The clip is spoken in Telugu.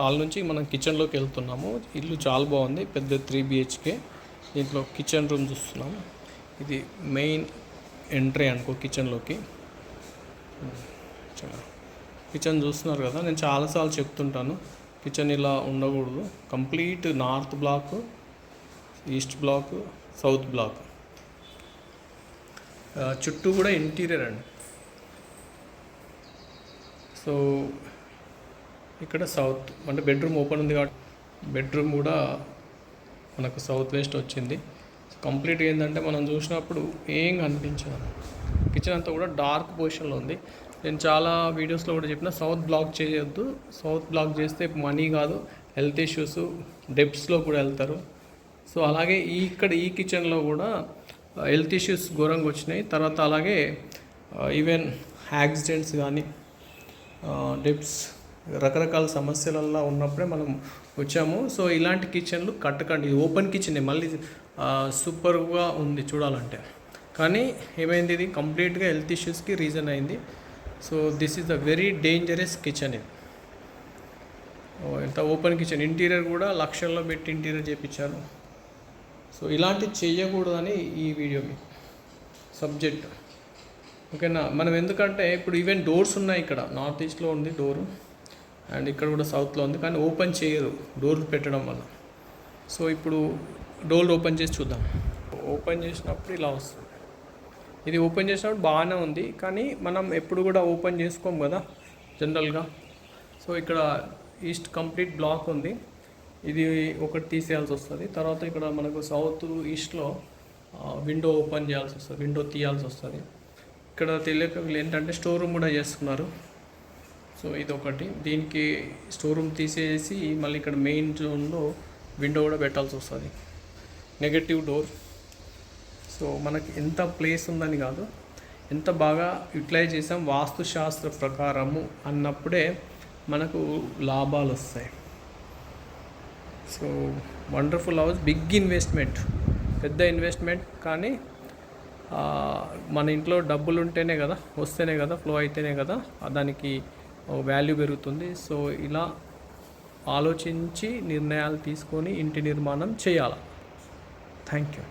హాల్ నుంచి మనం కిచెన్లోకి వెళ్తున్నాము. ఇల్లు చాలా బాగుంది. పెద్ద త్రీ బిహెచ్కే దీంట్లో కిచెన్ రూమ్ చూస్తున్నాము. ఇది మెయిన్ ఎంట్రీ అనుకో కిచెన్లోకి కిచెన్ చూస్తున్నారు కదా. నేను చాలాసార్లు చెప్తుంటాను. కిచెన్ ఇలా ఉండకూడదు. Complete north block east block south block చుట్టూ కూడా ఇంటీరియర్ అండి. సో ఇక్కడ సౌత్ అంటే బెడ్రూమ్ ఓపెన్ ఉంది కాబట్టి బెడ్రూమ్ కూడా మనకు సౌత్ వెస్ట్ వచ్చింది. కంప్లీట్గా ఏంటంటే మనం చూసినప్పుడు ఏం కనిపించదు. కిచెన్ అంతా కూడా డార్క్ పొజిషన్లో ఉంది. నేను చాలా వీడియోస్లో కూడా చెప్పిన సౌత్ బ్లాక్ చేయొద్దు. సౌత్ బ్లాక్ చేస్తే మనీ కాదు హెల్త్ ఇష్యూస్ డెప్స్లో కూడా వెళ్తారు. సో అలాగే ఈ ఇక్కడ ఈ కిచెన్లో కూడా హెల్త్ ఇష్యూస్ ఘోరంగా వచ్చినాయి. తర్వాత అలాగే ఈవెన్ యాక్సిడెంట్స్ కానీ డెప్స్ రకరకాల సమస్యలల్లో ఉన్నప్పుడే మనం వచ్చాము. సో ఇలాంటి కిచెన్లు కట్టకండి. Open kitchen. మళ్ళీ సూపర్గా ఉంది చూడాలంటే. కానీ ఏమైంది ఇది? కంప్లీట్గా హెల్త్ ఇష్యూస్కి రీజన్ అయింది. So this is the very dangerous kitchen ఇది. ఎంత ఓపెన్ కిచెన్. ఇంటీరియర్ కూడా లక్షల్లో పెట్టి ఇంటీరియర్ చేయించాను సో ఇలాంటివి చేయకూడదని ఈ వీడియో మీకు. సబ్జెక్ట్. ఓకేనా? మనం ఎందుకంటే ఇప్పుడు ఈవెన్ డోర్స్ ఉన్నాయి ఇక్కడ. నార్త్ ఈస్ట్లో ఉంది డోరు. అండ్ ఇక్కడ కూడా సౌత్లో ఉంది. కానీ ఓపెన్ చేయరు. డోర్లు పెట్టడం వల్ల. సో ఇప్పుడు డోర్ ఓపెన్ చేసి చూద్దాం. ఓపెన్ చేసినప్పుడు ఇలా వస్తుంది. ఇది ఓపెన్ చేసినప్పుడు బాగానే ఉంది. కానీ మనం ఎప్పుడు కూడా ఓపెన్ చేసుకోం కదా జనరల్గా. సో ఇక్కడ ఈస్ట్ కంప్లీట్ బ్లాక్ ఉంది. ఇది ఒకటి తీసేయాల్సి వస్తుంది. తర్వాత ఇక్కడ మనకు సౌత్ ఈస్ట్లో విండో ఓపెన్ చేయాల్సి వస్తుంది. విండో తీయాల్సి వస్తుంది. ఇక్కడ తెలియక ఏంటంటే స్టోర్ రూమ్ కూడా చేస్తున్నారు. సో ఇది ఒకటి దీనికి స్టోర్ రూమ్ తీసేసి మళ్ళీ ఇక్కడ మెయిన్ జోన్లో విండో కూడా పెట్టాల్సి వస్తుంది. Negative door. సో మనకి ఎంత ప్లేస్ ఉందని కాదు. ఎంత బాగా యూటిలైజ్ చేసాం వాస్తుశాస్త్ర ప్రకారము అన్నప్పుడే మనకు లాభాలు వస్తాయి. So wonderful house big investment. పెద్ద ఇన్వెస్ట్మెంట్ కానీ మన ఇంట్లో డబ్బులు ఉంటేనే కదా వస్తేనే కదా ఫ్లో అయితేనే కదా దానికి వాల్యూ పెరుగుతుంది. సో ఇలా ఆలోచించి నిర్ణయాలు తీసుకొని ఇంటి నిర్మాణం చేయాలి. Thank you